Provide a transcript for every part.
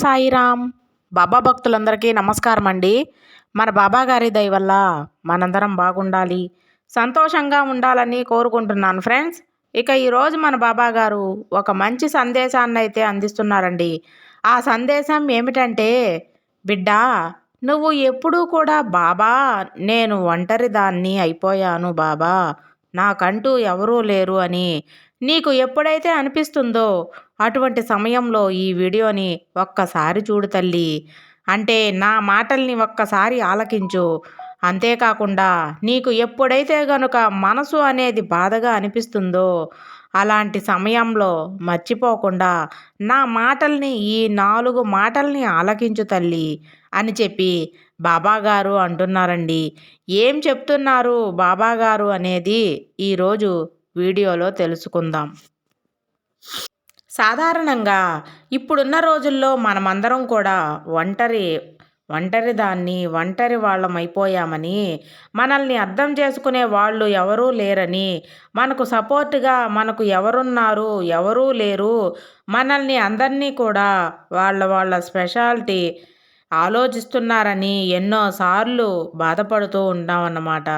సాయిరామ్. బాబా భక్తులందరికీ నమస్కారం అండి మన బాబా గారి దయ వల్ల మనందరం బాగుండాలి. సంతోషంగా ఉండాలని కోరుకుంటున్నాను ఫ్రెండ్స్. ఇక ఈరోజు మన బాబా గారు ఒక మంచి సందేశాన్ని అయితే అందిస్తున్నారండి. ఆ సందేశం ఏమిటంటే బిడ్డ నువ్వు ఎప్పుడూ కూడా బాబా నేను ఒంటరి దాన్ని అయిపోయాను బాబా. నాకంటూ ఎవరూ లేరు అని నీకు ఎప్పుడైతే అనిపిస్తుందో అటువంటి సమయంలో ఈ వీడియోని ఒక్కసారి చూడు తల్లి. అంటే నా మాటల్ని ఒక్కసారి ఆలకించు. అంతేకాకుండా నీకు ఎప్పుడైతే గనుక మనసు అనేది బాధగా అనిపిస్తుందో అలాంటి సమయంలో మర్చిపోకుండా నా మాటల్ని ఈ నాలుగు మాటల్ని ఆలకించు తల్లి అని చెప్పి బాబాగారు అంటున్నారండి. ఏం చెప్తున్నారు బాబాగారు అనేది ఈరోజు వీడియోలో తెలుసుకుందాం. సాధారణంగా ఇప్పుడున్న రోజుల్లో మనమందరం కూడా ఒంటరి ఒంటరి దాన్ని ఒంటరి వాళ్ళం అయిపోయామని మనల్ని అర్థం చేసుకునే వాళ్ళు ఎవరూ లేరని మనకు సపోర్ట్గా మనకు ఎవరున్నారు ఎవరూ లేరు మనల్ని అందరినీ కూడా వాళ్ళ వాళ్ళ స్పెషాలిటీ ఆలోచిస్తున్నారని ఎన్నోసార్లు బాధపడుతూ ఉన్నామన్నమాట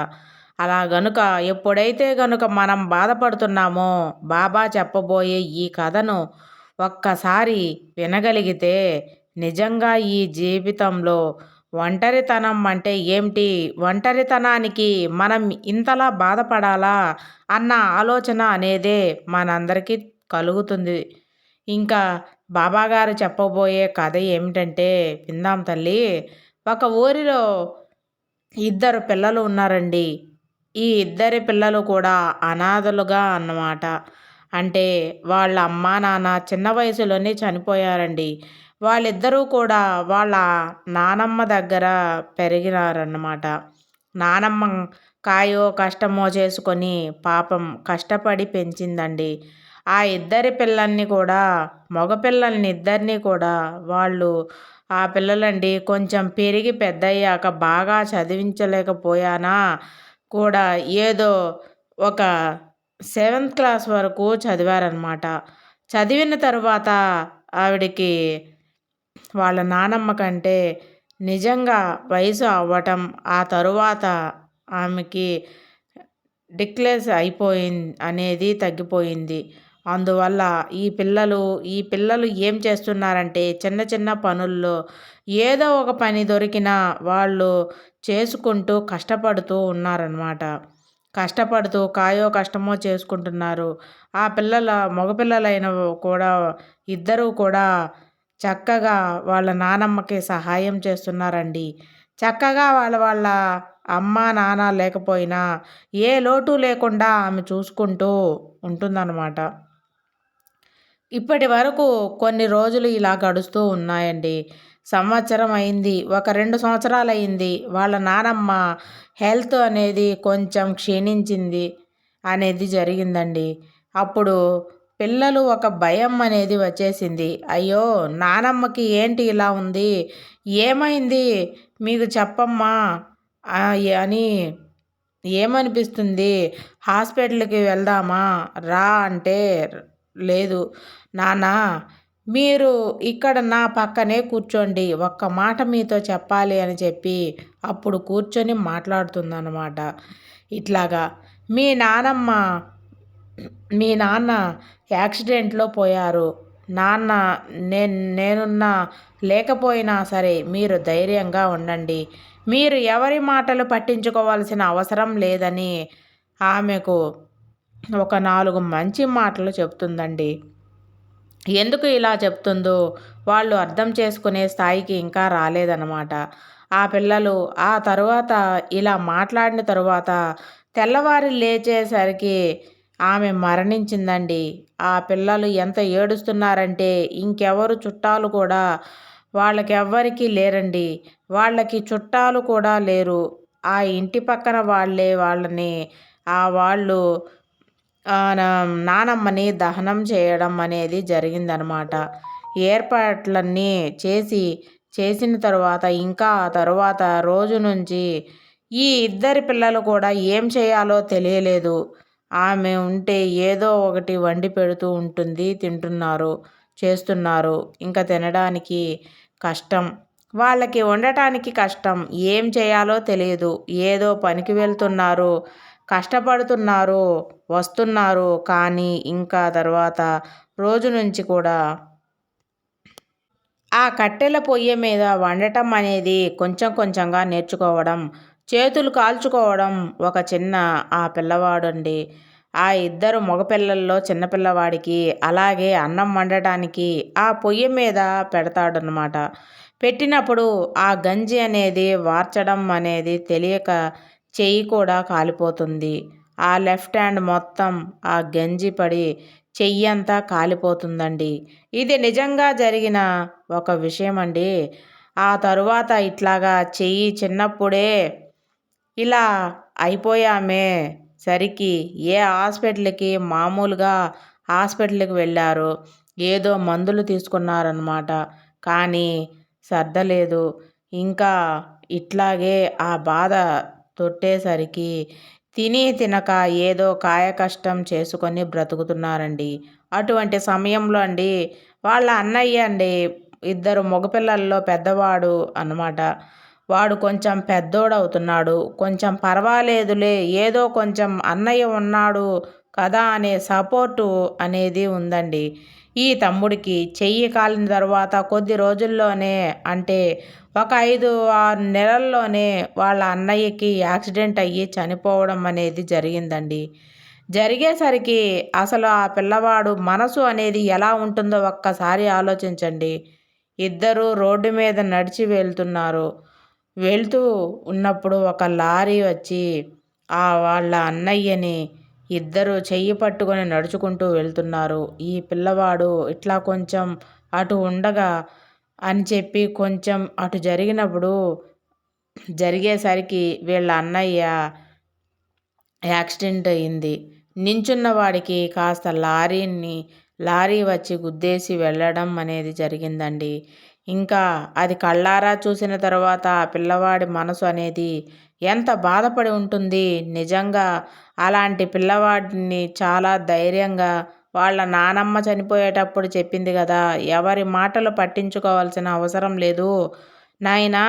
అలా గనుక ఎప్పుడైతే గనుక మనం బాధపడుతున్నామో బాబా చెప్పబోయే ఈ కథను ఒక్కసారి వినగలిగితే నిజంగా ఈ జీవితంలో ఒంటరితనం అంటే ఏమిటి? ఒంటరితనానికి మనం ఇంతలా బాధపడాలా? అన్న ఆలోచన అనేదే మనందరికీ కలుగుతుంది. ఇంకా బాబాగారు చెప్పబోయే కథ ఏమిటంటే విందాం తల్లి. ఒక ఊరిలో ఇద్దరు పిల్లలు ఉన్నారండి. ఈ ఇద్దరి పిల్లలు కూడా అనాథలుగా అన్నమాట. అంటే వాళ్ళ అమ్మ నాన్న చిన్న వయసులోనే చనిపోయారండి. వాళ్ళిద్దరూ కూడా వాళ్ళ నానమ్మ దగ్గర పెరిగినారన్నమాట. నానమ్మ కాయో కష్టమో చేసుకొని పాపం కష్టపడి పెంచిందండి. ఆ ఇద్దరి పిల్లల్ని కూడా మగపిల్లల్ని ఇద్దరిని కూడా వాళ్ళు ఆ పిల్లలండి కొంచెం పెరిగి పెద్దయ్యాక బాగా చదివించలేకపోయానా? కూడా ఏదో ఒక సెవెంత్ క్లాస్ వరకు చదివారనమాట చదివిన తర్వాత ఆవిడకి వాళ్ళ నానమ్మ కంటే నిజంగా వయసు అవ్వటం ఆ తరువాత ఆమెకి డిక్లేస్ అయిపోయింది అనేది తగ్గిపోయింది. అందువల్ల ఈ పిల్లలు ఈ పిల్లలు ఏం చేస్తున్నారంటే చిన్న చిన్న పనుల్లో ఏదో ఒక పని దొరికినా వాళ్ళు చేసుకుంటూ కష్టపడుతూ ఉన్నారనమాట కష్టపడుతూ కాయో కష్టమో చేసుకుంటున్నారు. ఆ పిల్లల మగపిల్లలైన కూడా ఇద్దరూ కూడా చక్కగా వాళ్ళ నానమ్మకి సహాయం చేస్తున్నారండి. చక్కగా వాళ్ళ వాళ్ళ అమ్మ నాన్న లేకపోయినా ఏ లోటు లేకుండా ఆమె చూసుకుంటూ ఉంటుందన్నమాట. ఇప్పటి వరకు కొన్ని రోజులు ఇలా గడుస్తూ ఉన్నాయండి. సంవత్సరం అయింది ఒక రెండు సంవత్సరాలు అయింది వాళ్ళ నానమ్మ హెల్త్ అనేది కొంచెం క్షీణించింది అనేది జరిగిందండి. అప్పుడు పిల్లలు ఒక భయం అనేది వచ్చేసింది. అయ్యో నానమ్మకి ఏంటి ఇలా ఉంది? ఏమైంది? మీకు చెప్పమ్మా అని ఏమనిపిస్తుంది? హాస్పిటల్కి వెళ్దామా? రా అంటే లేదు. నాన్న మీరు ఇక్కడ నా పక్కనే కూర్చోండి. ఒక్క మాట మీతో చెప్పాలి అని చెప్పి అప్పుడు కూర్చొని మాట్లాడుతుందన్నమాట. ఇట్లాగా మీ నానమ్మ మీ నాన్న యాక్సిడెంట్లో పోయారు. నాన్న నేను నేనున్నా లేకపోయినా సరే మీరు ధైర్యంగా ఉండండి. మీరు ఎవరి మాటలు పట్టించుకోవాల్సిన అవసరం లేదని ఆమెకు ఒక నాలుగు మంచి మాటలు చెప్తుందండి. ఎందుకు ఇలా చెప్తుందో వాళ్ళు అర్థం చేసుకునే స్థాయికి ఇంకా రాలేదన్నమాట. ఆ పిల్లలు ఆ తరువాత ఇలా మాట్లాడిన తరువాత తెల్లవారి లేచేసరికి ఆమె మరణించిందండి. ఆ పిల్లలు ఎంత ఏడుస్తున్నారంటే ఇంకెవరు చుట్టాలు కూడా వాళ్ళకెవ్వరికీ లేరండి. వాళ్ళకి చుట్టాలు కూడా లేరు. ఆ ఇంటి పక్కన వాళ్ళే వాళ్ళని ఆ వాళ్ళు నానమ్మని దహనం చేయడం అనేది జరిగిందనమాట. ఏర్పాట్లన్నీ చేసి చేసిన తర్వాత ఇంకా తరువాత రోజు నుంచి ఈ ఇద్దరి పిల్లలు కూడా ఏం చేయాలో తెలియలేదు. ఆమె ఉంటే ఏదో ఒకటి వండి పెడుతూ ఉంటుంది తింటున్నారు చేస్తున్నారు. ఇంకా తినడానికి కష్టం. వాళ్ళకి ఉండటానికి కష్టం. ఏం చేయాలో తెలియదు. ఏదో పనికి వెళ్తున్నారు. కష్టపడుతున్నారు వస్తున్నారు. కానీ ఇంకా తర్వాత రోజు నుంచి కూడా ఆ కట్టెల పొయ్యి మీద వండటం అనేది కొంచెం కొంచెంగా నేర్చుకోవడం చేతులు కాల్చుకోవడం ఒక చిన్న ఆ పిల్లవాడండి. ఆ ఇద్దరు మగపిల్లల్లో చిన్నపిల్లవాడికి అలాగే అన్నం వండటానికి ఆ పొయ్యి మీద పెడతాడనమాట పెట్టినప్పుడు ఆ గంజి అనేది వార్చడం అనేది తెలియక చెయ్యి కూడా కాలిపోతుంది. ఆ లెఫ్ట్ హ్యాండ్ మొత్తం ఆ గంజి పడి చెయ్యంతా కాలిపోతుందండి. ఇది నిజంగా జరిగిన ఒక విషయం అండి ఆ తరువాత ఇట్లాగా చెయ్యి చిన్నప్పుడే ఇలా అయిపోయామే సరికి ఏ హాస్పిటల్కి మామూలుగా హాస్పిటల్కి వెళ్ళారు. ఏదో మందులు తీసుకున్నారనమాట కానీ సర్దలేదు. ఇంకా ఇట్లాగే ఆ బాధ తొట్టేసరికి తిని తినక ఏదో కాయ కష్టం చేసుకొని బ్రతుకుతున్నారండి. అటువంటి సమయంలో అండి వాళ్ళ అన్నయ్య అండి ఇద్దరు మగపిల్లల్లో పెద్దవాడు అన్నమాట. వాడు కొంచెం పెద్దోడవుతున్నాడు. కొంచెం పర్వాలేదులే ఏదో కొంచెం అన్నయ్య ఉన్నాడు కదా అనే సపోర్టు అనేది ఉందండి. ఈ తమ్ముడికి చెయ్యి కాలిన తర్వాత కొద్ది రోజుల్లోనే అంటే ఒక ఐదు ఆరు నెలల్లోనే వాళ్ళ అన్నయ్యకి యాక్సిడెంట్ అయ్యి చనిపోవడం అనేది జరిగిందండి. జరిగేసరికి అసలు ఆ పిల్లవాడు మనసు అనేది ఎలా ఉంటుందో ఒక్కసారి ఆలోచించండి. ఇద్దరు రోడ్డు మీద నడిచి వెళ్తున్నారు. వెళ్తూ ఉన్నప్పుడు ఒక లారీ వచ్చి ఆ వాళ్ళ అన్నయ్యని ఇద్దరు చెయ్యి పట్టుకొని నడుచుకుంటూ వెళ్తున్నారు. ఈ పిల్లవాడు ఇట్లా కొంచెం అటు ఉండగా అని చెప్పి కొంచెం అటు జరిగినప్పుడు జరిగేసరికి వీళ్ళ అన్నయ్య యాక్సిడెంట్ అయింది. నించున్న వాడికి కాస్త లారీని లారీ వచ్చి గుద్దేసి వెళ్ళడం అనేది జరిగిందండి. ఇంకా అది కళ్ళారా చూసిన తర్వాత ఆ పిల్లవాడి మనసు అనేది ఎంత బాధపడి ఉంటుంది. నిజంగా అలాంటి పిల్లవాడిని చాలా ధైర్యంగా వాళ్ళ నానమ్మ చనిపోయేటప్పుడు చెప్పింది కదా ఎవరి మాటలు పట్టించుకోవాల్సిన అవసరం లేదు. నాయనా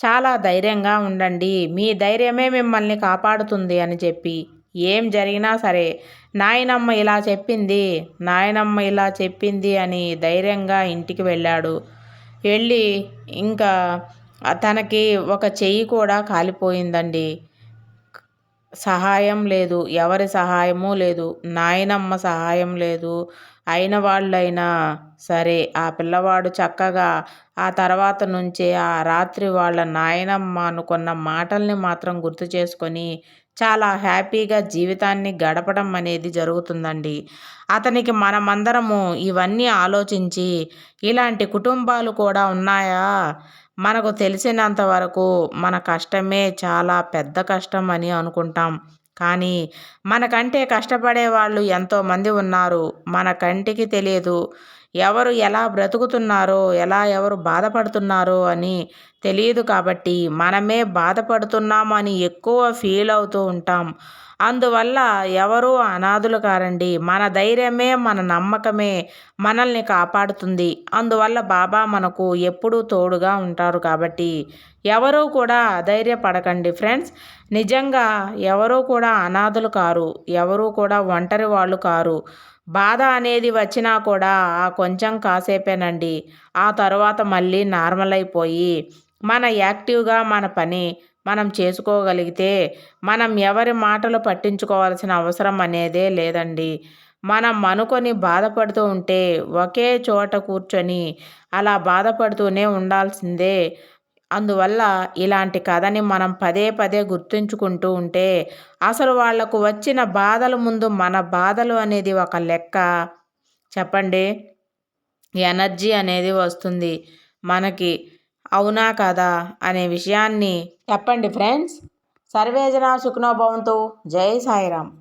చాలా ధైర్యంగా ఉండండి. మీ ధైర్యమే మిమ్మల్ని కాపాడుతుంది అని చెప్పి. ఏం జరిగినా సరే నాయనమ్మ ఇలా చెప్పింది నాయనమ్మ ఇలా చెప్పింది అని ధైర్యంగా ఇంటికి వెళ్ళాడు. వెళ్ళి ఇంకా తనకి ఒక చెయ్యి కూడా కాలిపోయిందండి. సహాయం లేదు ఎవరి సహాయము లేదు నాయనమ్మ సహాయం లేదు అయిన వాళ్ళైనా సరే ఆ పిల్లవాడు చక్కగా ఆ తర్వాత నుంచే ఆ రాత్రి వాళ్ళ నాయనమ్మ అనుకున్న మాటల్ని మాత్రం గుర్తు చేసుకొని చాలా హ్యాపీగా జీవితాన్ని గడపడం అనేది జరుగుతుందండి. అతనికి మనమందరము ఇవన్నీ ఆలోచించి ఇలాంటి కుటుంబాలు కూడా ఉన్నాయా? మనకు తెలిసినంత వరకు మన కష్టమే చాలా పెద్ద కష్టం అని అనుకుంటాం. కానీ మనకంటే కష్టపడే వాళ్ళు ఎంతోమంది ఉన్నారు. మన కంటికి తెలియదు. ఎవరు ఎలా బ్రతుకుతున్నారో ఎలా ఎవరు బాధపడుతున్నారో అని తెలియదు కాబట్టి మనమే బాధపడుతున్నామని ఎక్కువ ఫీల్ అవుతూ ఉంటాం. అందువల్ల ఎవరూ అనాథులు కారండి. మన ధైర్యమే మన నమ్మకమే మనల్ని కాపాడుతుంది. అందువల్ల బాబా మనకు ఎప్పుడూ తోడుగా ఉంటారు కాబట్టి ఎవరూ కూడా అధైర్యపడకండి ఫ్రెండ్స్ నిజంగా ఎవరూ కూడా అనాథులు కారు ఎవరూ కూడా ఒంటరి వాళ్ళు కారు. బాధ అనేది వచ్చినా కూడా ఆ కొంచెం కాసేపేనండి. ఆ తర్వాత మళ్ళీ నార్మల్ అయిపోయి మన యాక్టివ్గా మన పని మనం చేసుకోగలిగితే మనం ఎవరి మాటలు పట్టించుకోవాల్సిన అవసరం అనేదే లేదండి. మనం అనుకొని బాధపడుతూ ఉంటే ఒకే చోట కూర్చొని అలా బాధపడుతూనే ఉండాల్సిందే. అందువల్ల ఇలాంటి కథని మనం పదే పదే గుర్తుంచుకుంటూ ఉంటే అసలు వాళ్ళకు వచ్చిన బాధల ముందు మన బాధలు అనేది ఒక లెక్క. చెప్పండి? ఎనర్జీ అనేది వస్తుంది. మనకి అవునా కదా అనే విషయాన్ని చెప్పండి ఫ్రెండ్స్. సర్వేజన సుఖనోభవంతో. జై సాయిరామ్.